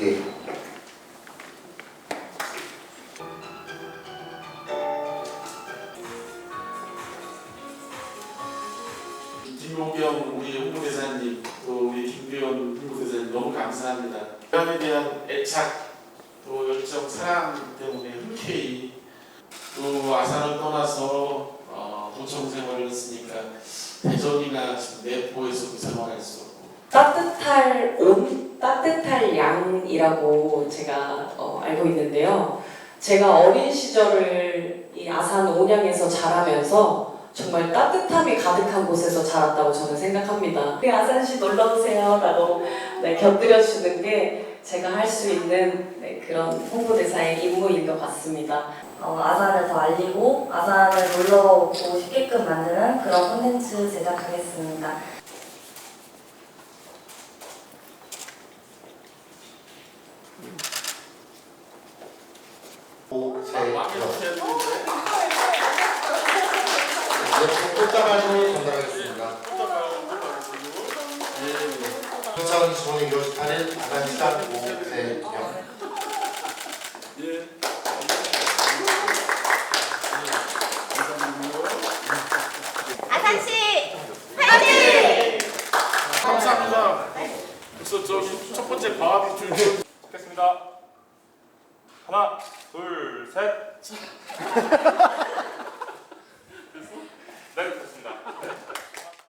예. 네. 김용경 우리 홍보대사님 또 우리 김규현 홍보대사님 너무 감사합니다. 대학에 대한 애착 또 열정 사랑 때문에 흔쾌히 또 아산을 떠나서 어, 도청 생활을 했으니까 대전이나 내포에서 그 생활할 수 따뜻할 온, 따뜻할 양이라고 제가 어, 알고 있는데요. 제가 어린 시절을 이 아산 온양에서 자라면서 정말 따뜻함이 가득한 곳에서 자랐다고 저는 생각합니다. 우리 아산시 놀러 오세요라고 네, 곁들여 주는 게 제가 할 수 있는 네, 그런 홍보대사의 임무인 것 같습니다. 어, 아산을 더 알리고 아산을 놀러 오고 싶게끔 만드는 그런 콘텐츠 제작하겠습니다. 꽃다발로 전달하겠습니다. 예. 평창 지원이 이루어지는 아산시장 오세영 예. 아산시 화이팅! 감사합니다. 그래서 저기 첫 번째 바비 줄 찍겠습니다. 하나, 둘, 셋.